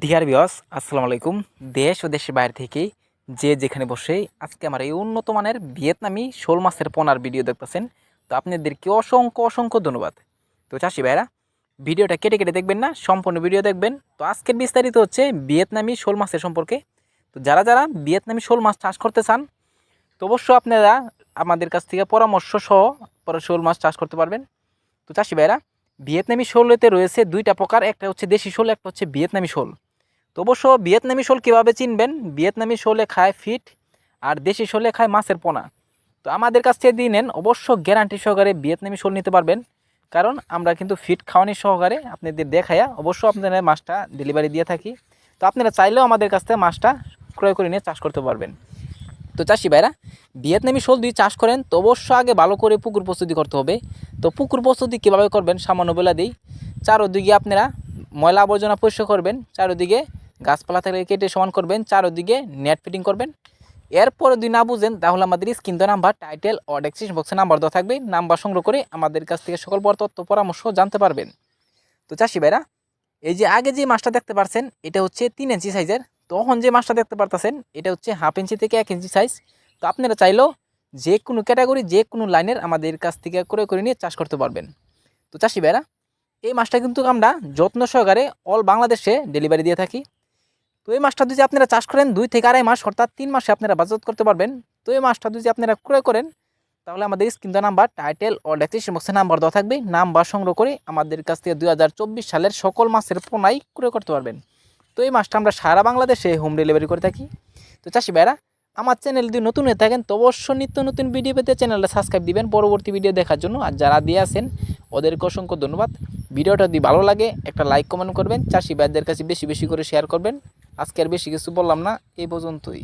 Deer বিয়স আসসালামু আলাইকুম। দেশ ও দেশের বাইরে থেকে যে যেখানে বসে আজকে আমার এই উন্নত মানের ভিয়েতনামি শোল মাছের পোনার ভিডিও দেখতেছেন, তো আপনাদেরকে অসংখ্য অসংখ্য ধন্যবাদ। তো চাষি ভাইরা ভিডিওটা কেটে কেটে দেখবেন না, সম্পূর্ণ ভিডিও দেখবেন। তো আজকের বিস্তারিত হচ্ছে ভিয়েতনামি শোল মাছের সম্পর্কে। তো যারা যারা ভিয়েতনামি শোল মাছ চাষ করতে চান, তো অবশ্য আপনারা আমাদের কাছ থেকে পরামর্শ সহ শোল মাছ চাষ করতে পারবেন। তো চাষি ভাইরা ভিয়েতনামি শোলেতে রয়েছে দুইটা প্রকার, একটা হচ্ছে দেশি শোল, একটা হচ্ছে ভিয়েতনামি শোল। তো অবশ্য ভিয়েতনামি শোল কীভাবে চিনবেন? ভিয়েতনামি শোলে খায় ফিট আর দেশি শোলে খায় মাছের পোনা। তো আমাদের কাছ থেকে দিয়ে নেন, অবশ্য গ্যারান্টি সহকারে ভিয়েতনামি শোল নিতে পারবেন। কারণ আমরা কিন্তু ফিট খাওয়ানি সহকারে আপনাদের দেখাইয়া, অবশ্য আপনাদের মাছটা ডেলিভারি দিয়ে থাকি। তো আপনারা চাইলেও আমাদের কাছ থেকে মাছটা ক্রয় করে নিয়ে চাষ করতে পারবেন। তো চাষি ভাইরা, ভিয়েতনামি শোল চাষ করেন, তো অবশ্য আগে ভালো করে পুকুর প্রস্তুতি করতে হবে। তো পুকুর প্রস্তুতি কীভাবে করবেন, সামান্য বেলা দিই। চারোদিকে আপনারা ময়লা আবর্জনা পরিষ্কার করবেন, চারোদিকে গাছপালা থেকে কেটে সমান করবেন, চারোদিকে নেট ফিটিং করবেন। এরপরে যদি না বুঝেন, তাহলে আমাদের স্ক্রিন নাম্বার, টাইটেল ও ডেসক্রিপশন বক্সে নাম্বার দেওয়া থাকবে। নাম্বার সংগ্রহ করে আমাদের কাছ থেকে সকল বড় তথ্য, পরামর্শ জানতে পারবেন। তো চাষি ভাইরা, এই যে আগে যে মাছটা দেখতে পাচ্ছেন এটা হচ্ছে তিন ইঞ্চি সাইজের তখন যে মাছটা দেখতে পারতেছেন, এটা হচ্ছে হাফ ইঞ্চি থেকে এক ইঞ্চি সাইজ তো আপনারা চাইলেও যে কোনো ক্যাটাগরি যে কোনো লাইনের আমাদের কাছ থেকে করে করে নিয়ে চাষ করতে পারবেন। তো চাষি ভাইরা, এই মাছটা কিন্তু আমরা যত্ন সহকারে অল বাংলাদেশে ডেলিভারি দিয়ে থাকি। তো এই মাছটা যদি আপনারা চাষ করেন, দুই থেকে আড়াই মাস অর্থাৎ তিন মাসে আপনারা বাজত করতে পারবেন। তো এই মাছটা যদি আপনারা ক্রয় করেন, তাহলে আমাদের স্ক্রিন নাম্বার টাইটেল ও ডেসক্রিপশন বক্সে নাম্বার দেওয়া থাকবে। নাম্বার সংগ্রহ করে আমাদের কাছ থেকে দু হাজার চব্বিশ সালের সকল মাছের পোনাই ক্রয় করতে পারবেন। তো এই মাছটা আমরা সারা বাংলাদেশে হোম ডেলিভারি করে থাকি। তো চাষি ভাইরা আমার চ্যানেল যদি নতুন হয়ে থাকেন, তো অবশ্য নিত্য নতুন ভিডিও পেতে চ্যানেলটা সাবস্ক্রাইব দিবেন। পরবর্তী ভিডিও দেখার জন্য আর যারা দিয়ে আসেন ওদেরকে অসংখ্য ধন্যবাদ। ভিডিওটা যদি ভালো লাগে, একটা লাইক কমেন্ট করবেন। চাষি ভাইদের কাছে বেশি বেশি করে শেয়ার করবেন। আজকে আর বেশি কিছু বললাম না, এই পর্যন্তই।